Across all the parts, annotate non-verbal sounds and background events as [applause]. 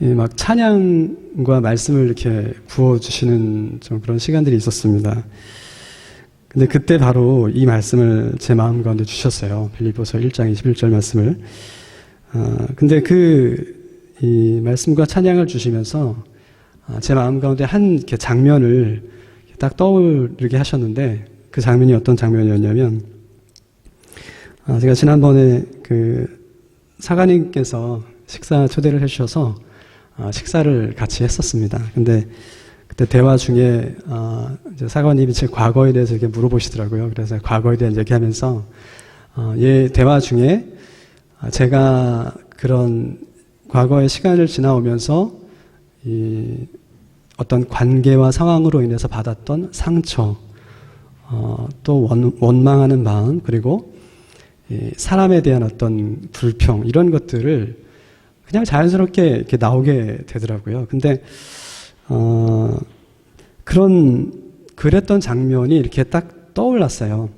예, 막 찬양과 말씀을 이렇게 부어주시는 좀 그런 시간들이 있었습니다. 근데 그때 바로 이 말씀을 제 마음 가운데 주셨어요. 빌리보서 1장 21절 말씀을. 아, 근데 그, 이 말씀과 찬양을 주시면서 아, 제 마음 가운데 한 이렇게 장면을 딱 떠오르게 하셨는데 그 장면이 어떤 장면이었냐면 아, 제가 지난번에 그 사관님께서 식사 초대를 해주셔서 아, 식사를 같이 했었습니다. 근데 그때 대화 중에 아, 이제 사관님이 제 과거에 대해서 이렇게 물어보시더라고요. 그래서 과거에 대한 얘기하면서 어, 예 대화 중에 아, 제가 그런 과거의 시간을 지나오면서 이 어떤 관계와 상황으로 인해서 받았던 상처, 어, 또 원, 원망하는 마음, 그리고 이 사람에 대한 어떤 불평 이런 것들을 그냥 자연스럽게 이렇게 나오게 되더라고요. 근데 어, 그런 그랬던 장면이 이렇게 딱 떠올랐어요.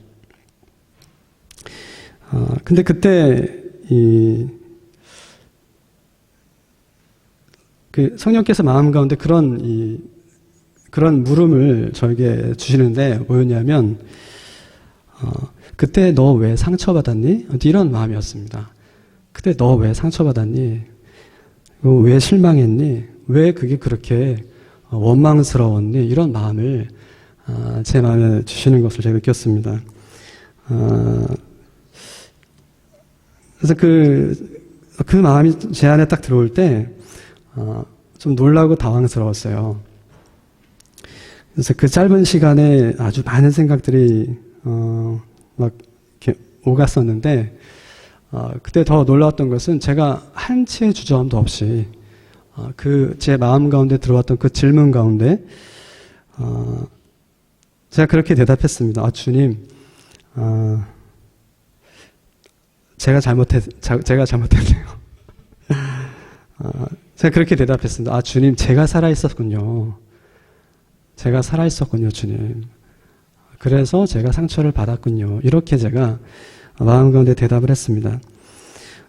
어, 근데 그때 이 그 성령께서 마음 가운데 그런 이 그런 물음을 저에게 주시는데 뭐였냐면 어, 그때 너 왜 상처받았니? 이런 마음이었습니다. 그때 너 왜 상처받았니? 왜 실망했니? 왜 그게 그렇게 원망스러웠니? 이런 마음을 아, 제 마음에 주시는 것을 제가 느꼈습니다. 아, 그래서 그, 그 마음이 제 안에 딱 들어올 때, 어, 좀 놀라고 당황스러웠어요. 그래서 그 짧은 시간에 아주 많은 생각들이, 어, 막, 오갔었는데, 어, 그때 더 놀라웠던 것은 제가 한치의 주저함도 없이, 어, 그, 제 마음 가운데 들어왔던 그 질문 가운데, 어, 제가 그렇게 대답했습니다. 아, 주님, 어, 제가 잘못했, 자, 제가 잘못했네요. [laughs] 어, 제가 그렇게 대답했습니다. 아, 주님, 제가 살아있었군요. 제가 살아있었군요, 주님. 그래서 제가 상처를 받았군요. 이렇게 제가 마음 가운데 대답을 했습니다.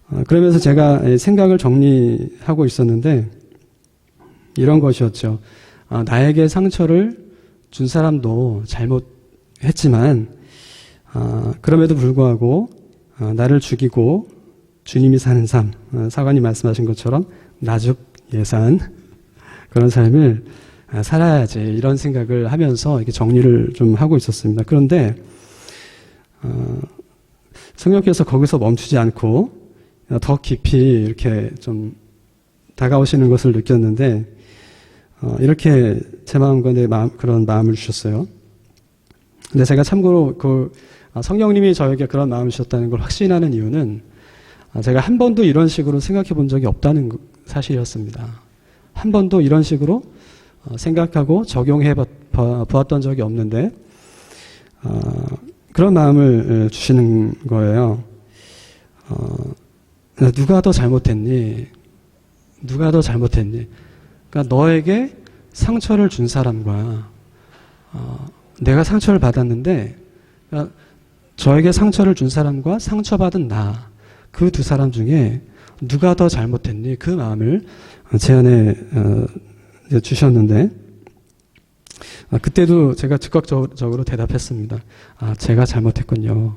어, 그러면서 제가 생각을 정리하고 있었는데, 이런 것이었죠. 아, 나에게 상처를 준 사람도 잘못했지만, 아, 그럼에도 불구하고, 아, 나를 죽이고 주님이 사는 삶, 어, 사관이 말씀하신 것처럼 나죽 예산 그런 삶을 아, 살아야지 이런 생각을 하면서 이렇게 정리를 좀 하고 있었습니다. 그런데 어, 성령께서 거기서 멈추지 않고 더 깊이 이렇게 좀 다가오시는 것을 느꼈는데 어, 이렇게 제 마음과 내 마음 그런 마음을 주셨어요. 근데 제가 참고로 그 아, 성령님이 저에게 그런 마음을 주셨다는 걸 확신하는 이유는 아, 제가 한 번도 이런 식으로 생각해 본 적이 없다는 사실이었습니다. 한 번도 이런 식으로 어, 생각하고 적용해 보았던 적이 없는데 어, 그런 마음을 주시는 거예요. 어, 누가 더 잘못했니? 누가 더 잘못했니? 그러니까 너에게 상처를 준 사람과 내가 상처를 받았는데 그러니까 저에게 상처를 준 사람과 상처받은 나, 그 두 사람 중에 누가 더 잘못했니? 그 마음을 제 안에 주셨는데, 아, 그때도 제가 즉각적으로 대답했습니다. 아, 제가 잘못했군요.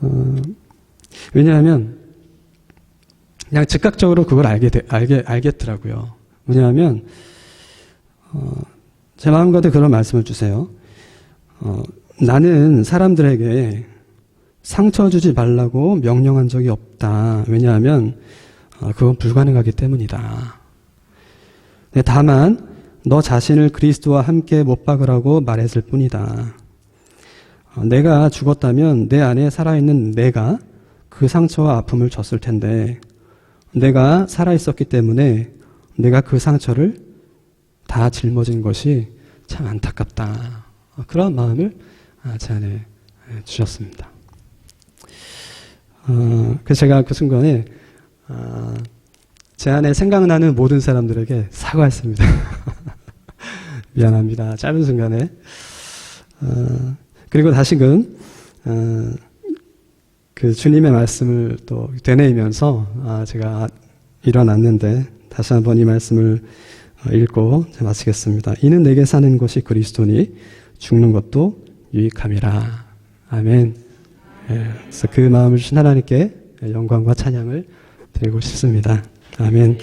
어, 왜냐하면, 그냥 즉각적으로 그걸 알게, 알게, 알겠더라고요. 뭐냐면, 어, 제 마음 가운데 그런 말씀을 주세요. 어, 나는 사람들에게 상처 주지 말라고 명령한 적이 없다. 왜냐하면 어, 그건 불가능하기 때문이다. 네, 다만 너 자신을 그리스도와 함께 못 박으라고 말했을 뿐이다. 어, 내가 죽었다면 내 안에 살아있는 내가 그 상처와 아픔을 줬을 텐데 내가 살아있었기 때문에 내가 그 상처를 다 짊어진 것이 참 안타깝다. 그런 마음을 아, 제 안에 주셨습니다. 어, 그래서 제가 그 순간에 어, 제 안에 생각나는 모든 사람들에게 사과했습니다. [laughs] 미안합니다. 짧은 순간에. 어, 그리고 다시금 어, 그 주님의 말씀을 또 되뇌이면서 아, 제가 일어났는데 다시 한번 이 말씀을 어, 읽고 마치겠습니다. 이는 내게 사는 것이 그리스도니 죽는 것도 유익함이라. 아멘. 예, 그래서 그 마음을 주신 하나님께 영광과 찬양을 드리고 싶습니다. 아멘.